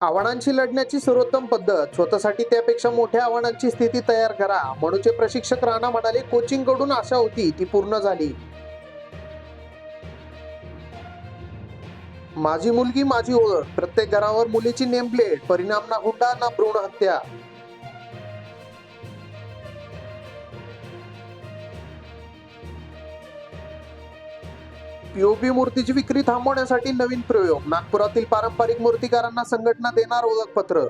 आव्हानांशी लढण्याची सर्वोत्तम पद्धत स्वतःसाठी त्यापेक्षा मोठ्या आव्हानांची स्थिती तयार करा. म्हणूनचे प्रशिक्षक राणा म्हणाले कोचिंगकडून आशा होती ती पूर्ण झाली. माझी मुलगी माझी ओळख. प्रत्येक घरावर मुलीची नेमप्लेट परिणाम ना हुंडा ना भ्रूण हत्या. पीओपी मूर्तीची विक्री थांबवण्यासाठी नवीन प्रयोग. नागपुरातील पारंपरिक मूर्तिकारांना संघटना देणार ओळखपत्र.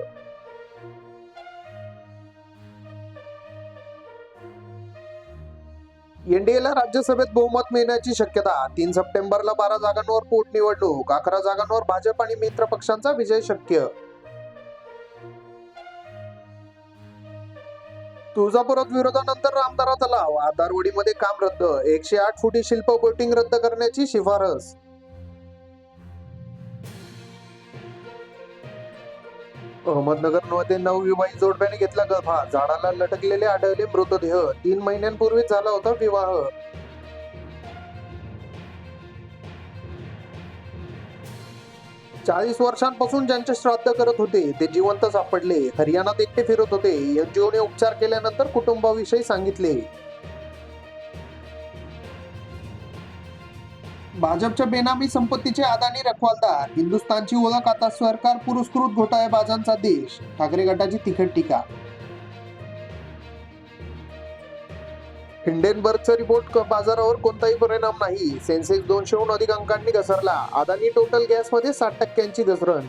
एनडीएला राज्यसभेत बहुमत मिळण्याची शक्यता. तीन सप्टेंबरला बारा जागांवर पोटनिवडणूक अकरा जागांवर भाजप आणि मित्र पक्षांचा विजय शक्य. तुळजापुरात विरोधानंतर रामदारा तलाव आधारवडीमध्ये काम रद्द एकशे आठ फुटी शिल्प बोटिंग रद्द करण्याची शिफारस. अहमदनगरमध्ये नवविवाहित जोडप्याने घेतला गळफा झाडाला लटकलेले आढळले मृतदेह तीन महिन्यांपूर्वीच झाला होता विवाह. चाळीस वर्षांपासून ज्यांचे श्राद्ध करत होते ते जिवंत सापडले. हरियाणात एकटे फिरत होते. एनजीओने उपचार केल्यानंतर कुटुंबाविषयी सांगितले. भाजपच्या बेनामी संपत्तीचे अदानी रखवालदार. हिंदुस्थानची ओळख आता सरकार पुरस्कृत घोटाळेबाजांचा देश. ठाकरे गटाची तिखट टीका हिंडेनबर्गचा रिपोर्ट बाजारावर कोणताही परिणाम नाही. सेन्सेक्स दोनशेहून अधिक अंकांनी घसरला. अदानी टोटल गॅसमध्ये साठ टक्क्यांची घसरण.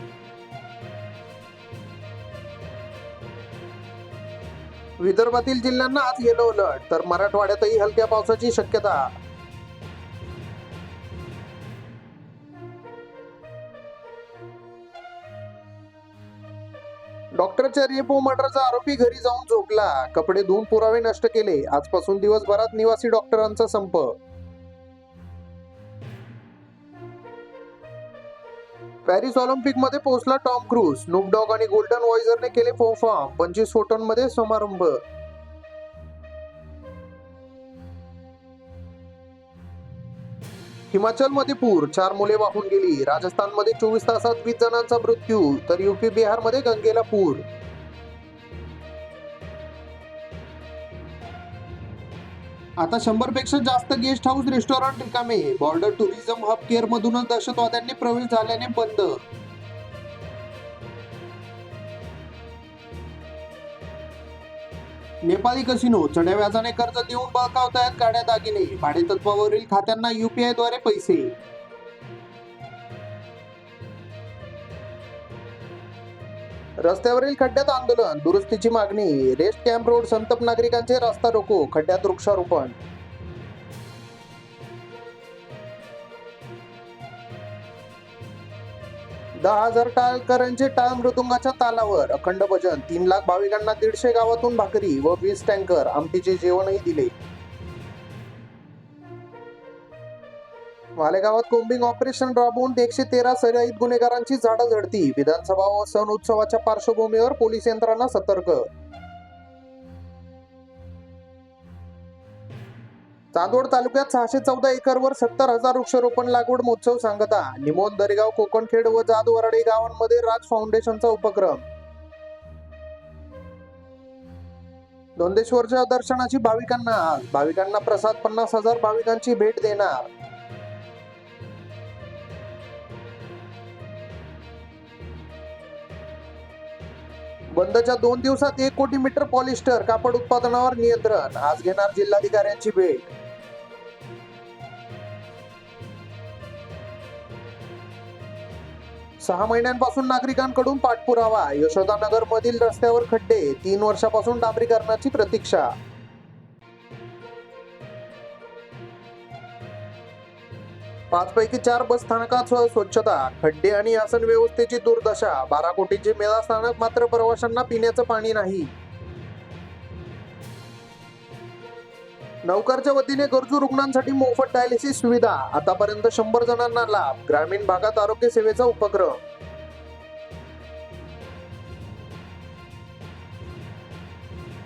विदर्भातील जिल्ह्यांना आज येलो अलर्ट तर मराठवाड्यातही हलक्या पावसाची शक्यता. डॉक्टरच्या रेपो मर्डरचा आरोपी घरी जाऊन झोपला. कपडे धुवून पुरावे नष्ट केले. आजपासून दिवसभरात निवासी डॉक्टरांचा संप. पॅरिस ऑलिम्पिकमध्ये पोहोचला टॉम क्रूज. स्नूप डॉग आणि गोल्डन वॉइजरने केले परफॉर्म पंचवीस फोटोंमध्ये समारंभ. हिमाचलमध्ये पूर चार मुले वाहून गेली. राजस्थानमध्ये चोवीस तासात वीस जणांचा मृत्यू तर युपी बिहारमध्ये गंगेला पूर. आता शंभरपेक्षा जास्त गेस्ट हाऊस रेस्टॉरंट रिकामे. बॉर्डर टुरिझम हब केअर मधूनच दहशतवाद्यांनी प्रवेश झाल्याने बंद. नेपाळी कसिनो चढ्या व्याजाने कर्ज देऊन बळकावतायत गाड्या दागिने. भाडेतत्वावरील खात्यांना युपीआयद्वारे पैसे. रस्त्यावरील खड्ड्यात आंदोलन दुरुस्तीची मागणी. रेस्ट कॅम्प रोड संतप नागरिकांचे रस्ता रोको खड्ड्यात वृक्षारोपण. दहा हजार टाळकरांचे टाळ मृदुंगाच्या तालावर. अखंड भजन तीन लाख भाविकांना दीडशे गावातून भाकरी व वीस टँकर आमटीचे जेवणही दिले. मालेगावात कोंबिंग ऑपरेशन राबवून एकशे तेरा सराईत गुन्हेगारांची झाडं झडती. विधानसभा व सण उत्सवाच्या पार्श्वभूमीवर पोलीस यंत्रणा सतर्क चांदवड तालुक्यात सहाशे चौदा एकरवर सत्तर हजार वृक्षारोपण लागवड महोत्सव सांगता. निमोद दरेगाव कोकणखेड व जादवराडे गावांमध्ये राज फाउंडेशनचा उपक्रम. धोंदेश्वरच्या दर्शनाची भाविकांना आज भाविकांना प्रसाद पन्नास हजार भाविकांची भेट देणार. बंदच्या दोन दिवसात एक कोटी मीटर पॉलिस्टर कापड उत्पादनावर नियंत्रण. आज घेणार जिल्हाधिकाऱ्यांची भेट. सहा महिन्यांपासून नागरिकांकडून पाठपुरावा. यशोदानगर मधील रस्त्यावर खड्डे तीन वर्षापासून डांबरीकरणाची प्रतीक्षा. पाचपैकी चार बस स्थानकासह स्वच्छता खड्डे आणि आसन व्यवस्थेची दुर्दशा. बारा कोटींचे मेळा स्थानक मात्र प्रवाशांना पिण्याचं पाणी नाही. नौकरच्या वतीने गरजू रुग्णांसाठी मोफत डायलिसिस सुविधा. आतापर्यंत शंभर जणांना लाभ ग्रामीण भागात आरोग्य सेवेचा उपक्रम.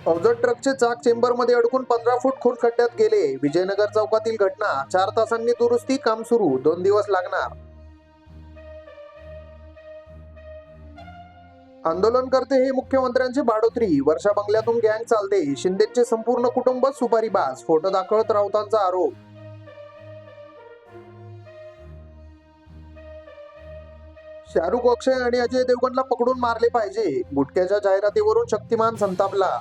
अवजड ट्रकचे चाक चेंबरमध्ये अडकून पंधरा फूट खोल खड्ड्यात गेले. विजयनगर चौकातील घटना चार तासांनी दुरुस्ती काम सुरू. दोन दिवस लागणार. आंदोलनकर्ते हे मुख्यमंत्र्यांची भाडोत्री. वर्षा बंगल्यातून गँग चालते. शिंदेचे संपूर्ण कुटुंब सुपारीबाज फोटो दाखवत राऊतांचा आरोप. शाहरुख अक्षय आणि अजय देवगणला पकडून मारले पाहिजे. गुटख्याच्या जाहिरातीवरून शक्तिमान संतापला.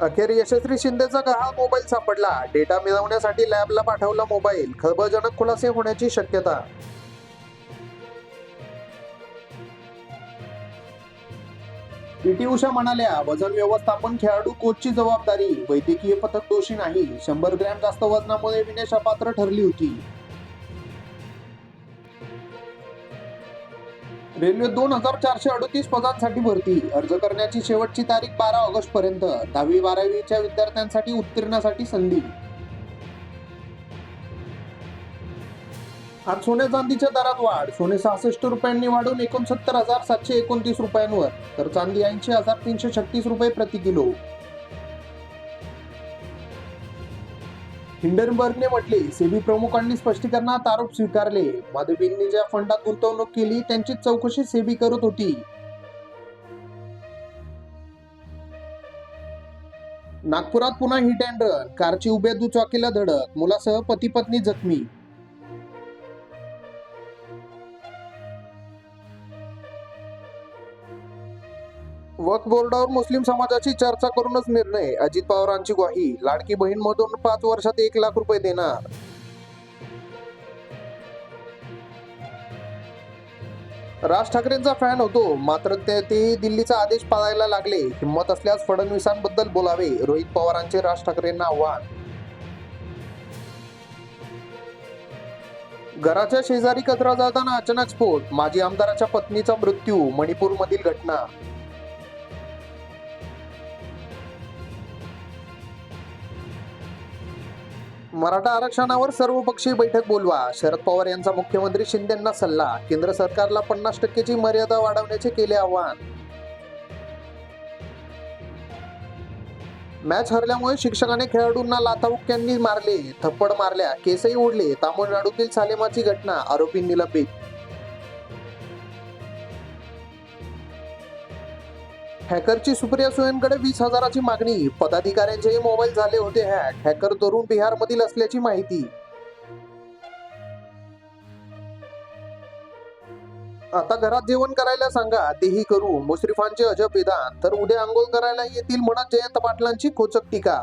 अखेर यशस्वी शिंदेचा गहाळ मोबाईल सापडला? डेटा मिळवण्यासाठी लॅबला पाठवला मोबाईल. खळबळजनक खुलासे होण्याची शक्यता. पीटी उषा म्हणाल्या वजन व्यवस्थापन खेळाडू कोचची जबाबदारी. वैद्यकीय पथक दोषी नाही. शंभर ग्रॅम जास्त वजनामुळे विनेश अपात्र ठरली होती. रेल्वे दोन हजार चारशे अडतीस पदांसाठी भरती. अर्ज करण्याची शेवटची तारीख बारा ऑगस्ट पर्यंत दहावी बारावीच्या विद्यार्थ्यांसाठी उत्तीर्णासाठी संधी. आज सोन्या चांदीच्या दरात वाढ. सोने सहासष्ट रुपयांनी वाढून एकोणसत्तर हजार सातशे एकोणतीस रुपयांवर. तर चांदी ऐंशी हजार तीनशे छत्तीस रुपये प्रति किलो. हिंडनबर्गने म्हटले सेबी प्रमुखांनी स्पष्टीकरणात आरोप स्वीकारले. माधवींनी ज्या फंडात गुंतवणूक केली त्यांची चौकशी सेबी करत होती. नागपुरात पुन्हा हिट अँड रन. कारची उभ्या दुचाकीला धडक. मुलासह पती पत्नी जखमी. वक्फ बोर्डावर मुस्लिम समाजाची चर्चा करूनच निर्णय. अजित पवारांची ग्वाही. लाडकी बहीण मधून पाच वर्षात एक लाख रुपये देणार. राज ठाकरेंचा फॅन होतो. मात्र ते ते दिल्लीचा आदेश पाळायला लागले. हिंमत असल्यास फडणवीसांबद्दल बोलावे. रोहित पवारांचे राज ठाकरेंना आव्हान. घराच्या शेजारी कचरा जाताना अचानक स्फोट. माजी आमदाराच्या पत्नीचा मृत्यू मणिपूरमधील घटना. मराठा आरक्षणावर सर्वपक्षीय बैठक बोलवा. शरद पवार यांचा मुख्यमंत्री शिंदेंना सल्ला. केंद्र सरकारला पन्नास टक्केची मर्यादा वाढवण्याचे केले आवाहन. मॅच हरल्यामुळे शिक्षकाने खेळाडूंना लाथाबुक्क्यांनी मारले थप्पड मारल्या केसही ओढले तामिळनाडूतील सालेमाची घटना आरोपी निलंबित हॅकरची सुप्रिया सुयनकडे वीस हजाराची मागणी. पदाधिकाऱ्यांचेही मोबाईल झाले होते हॅक. हॅकर तरुण बिहारमधील असल्याची माहिती. आता घरात जेवण करायला सांगा तेही करू. मुश्रीफांचे अजब विधान तर उद्या आंघोळ करायला येतील म्हणत जयंत पाटलांची खोचक टीका.